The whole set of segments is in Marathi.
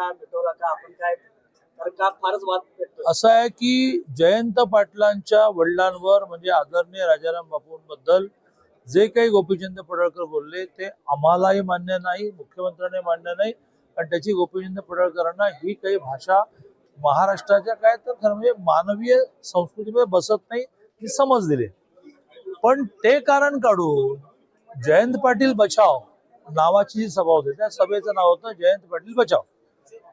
का मिटवला का? आपण काय? कारण का फारच वाद भेटतो असं आहे की जयंत पाटलांच्या वडिलांवर म्हणजे आदरणीय राजाराम बापूंबद्दल जे काही गोपीचंद पडळकर बोलले ते आम्हालाही मान्य नाही मुख्यमंत्र्यांनी मान्य नाही. आणि त्याची गोपीचंद पडळकरांना ही काही भाषा महाराष्ट्राच्या काय तर खरं म्हणजे मानवीय संस्कृतीमध्ये बसत नाही ही समज दिली. पण ते कारण काढून जयंत पाटील बचाव नावाची जी सभा होती त्या सभेचं नाव होतं जयंत पाटील बचाव.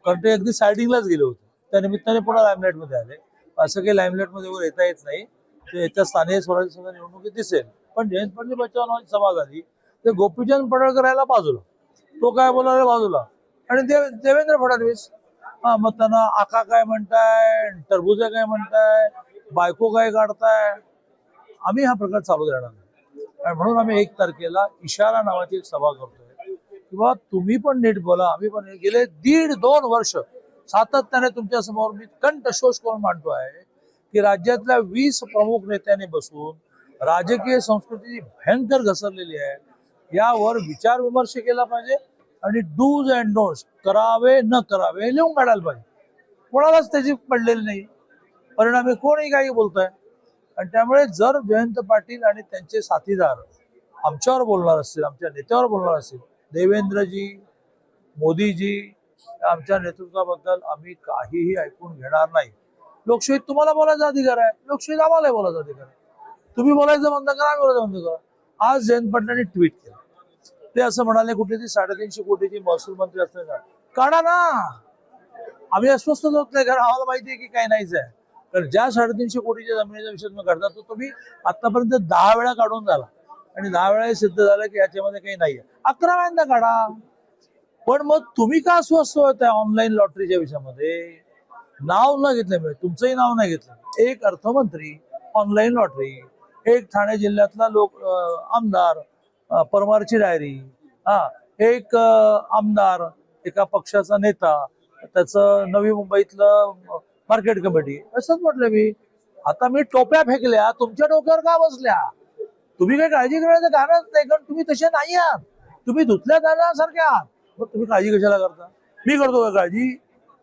कारण ते अगदी सायडिंगलाच गेले होते. त्या निमित्ताने पुन्हा लाईमलाईटमध्ये आले. असं काही लाईमलाईटमध्ये वर येता येत नाही. ते याच्या स्थानिक स्वराज्य संघ निवडणुकीत दिसेल. पण जयंत पाटील बच्चा नावाची सभा झाली ते गोपीचंद पडळकर यायला बाजूला. तो काय बोलायला बाजूला? आणि देव देवेंद्र फडणवीस हा मग त्यांना आका काय म्हणताय टरबुजा काय म्हणताय बायको काय काढताय? आम्ही हा प्रकार चालू देणार नाही. आणि म्हणून आम्ही एक तारखेला इशारा नावाची एक सभा करतोय. किंवा तुम्ही पण नीट बोला आम्ही पण गेले दीड दोन वर्ष. सातत्याने तुमच्यासमोर मी कंठशोष करून मांडतो आहे की राज्यातल्या वीस प्रमुख नेत्यांनी बसून राजकीय संस्कृती भयंकर घसरलेली आहे. यावर विचार विमर्श केला पाहिजे आणि डूज अँड डोंट्स करावे न करावे लिहून काढायला पाहिजे. कोणालाच त्याची पडलेली नाही. परिणामी कोणही काही बोलतोय. आणि त्यामुळे जर जयंत पाटील आणि त्यांचे साथीदार आमच्यावर बोलणार असतील आमच्या नेत्यावर बोलणार असतील देवेंद्रजी मोदीजी आमच्या नेतृत्वाबद्दल आम्ही काहीही ऐकून घेणार नाही. लोकशाहीत तुम्हाला बोलायचा अधिकार आहे. लोकशाहीत आम्हाला बोलायचा अधिकार आहे. तुम्ही बोलायचं बंद करा आम्ही बोलायचं बंद करा. आज जयंत पाटलांनी ट्विट केलं. ते असं म्हणाले कुठे ती साडेतीनशे कोटीची महसूल मंत्री असताना काढा ना! आम्ही अस्वस्थ होत नाही कारण आम्हाला माहिती आहे की काही नाहीच आहे. कारण ज्या साडेतीनशे कोटीच्या जमिनीचा विषय तुम्ही काढता तो तुम्ही आतापर्यंत दहा वेळा काढून झाला. आणि दहा वेळा सिद्ध झालं की याच्यामध्ये काही नाहीये. अकरा वेळांना काढा. पण मग तुम्ही का अस्वस्थ होत आहे ऑनलाईन लॉटरीच्या विषयामध्ये? नाव न घेतल्यामुळे म्हणजे तुमचंही नाव नाही घेतलं. एक अर्थमंत्री ऑनलाईन लॉटरी एक ठाणे जिल्ह्यातला लोक आमदार परमारची डायरी हा एक आमदार एका पक्षाचा नेता त्याचं नवी मुंबईतलं मार्केट कमिटी असंच म्हटलं मी. आता मी टोप्या फेकल्या तुमच्या डोक्यावर का बसल्या? तुम्ही काही काळजी करायचं कारणच नाही कारण तुम्ही तसे नाही आहात. तुम्ही धुतल्या जाण्यासारखे आहात. मग तुम्ही काळजी कशाला करता? मी करतो का काळजी?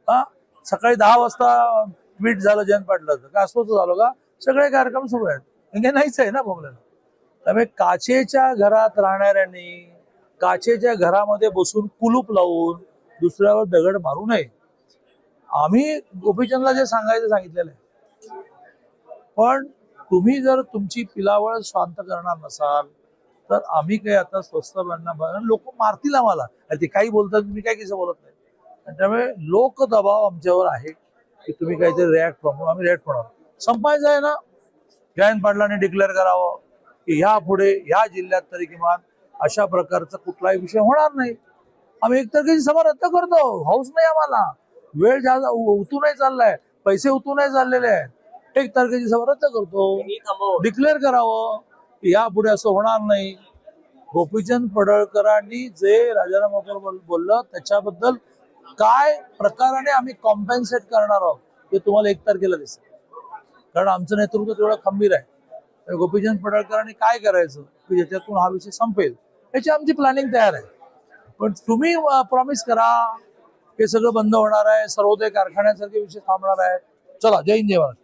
हा? सकाळी दहा वाजता ट्विट झालं जयंत पाटलाचं का अस्वस्थ झालो का? सगळे कार्यक्रम सुरू आहेत. म्हणजे नाहीच आहे ना भोगल्याला त्यामुळे काचेच्या घरात राहणाऱ्यांनी काचेच्या घरामध्ये बसून कुलूप लावून दुसऱ्यावर दगड मारू नये. आम्ही गोपीचंदला जे सांगायचं सांगितलेलं आहे. पण तुम्ही जर तुमची पिलावळ शांत करणार नसाल तर आम्ही काही आता स्वस्त लोक मारतील आम्हाला. अरे ते काही बोलतात मी काय कसं बोलत नाही. आणि त्यामुळे लोक दबाव आमच्यावर आहे की तुम्ही काहीतरी रिॲक्ट म्हणून आम्ही रिॲक्ट होणार संपायचं आहे ना? जयंत पाटलांनी डिक्लेअर करावं की ह्या पुढे ह्या जिल्ह्यात तरी किमान अशा प्रकारचा कुठलाही विषय होणार नाही. आम्ही एकतर काही सभा रद्द करतो. हौस नाही आम्हाला. वेळ जास्त उतूनही चाललाय. पैसे उतूनही चाललेले आहेत. एक तारखेची सभा रद्द करतो डिक्लेअर करावं की यापुढे असं होणार नाही. गोपीचंद पडळकरांनी जे राजाराम बोल- बोललं त्याच्याबद्दल काय प्रकाराने आम्ही कॉम्पेन्सेट करणार आहोत ते तुम्हाला एक तारखेला दिसेल. कारण आमचं नेतृत्व तेवढं खंबीर आहे. गोपीचंद पडळकरांनी काय करायचं? की ज्याच्यातून हा विषय संपेल. याची आमची प्लॅनिंग तयार आहे. पण तुम्ही प्रॉमिस करा. हे सगळं बंद होणार आहे. सर्वोदय कारखान्यासारखे विषय थांबणार आहेत. चला जय हिंद जय महाराष्ट्र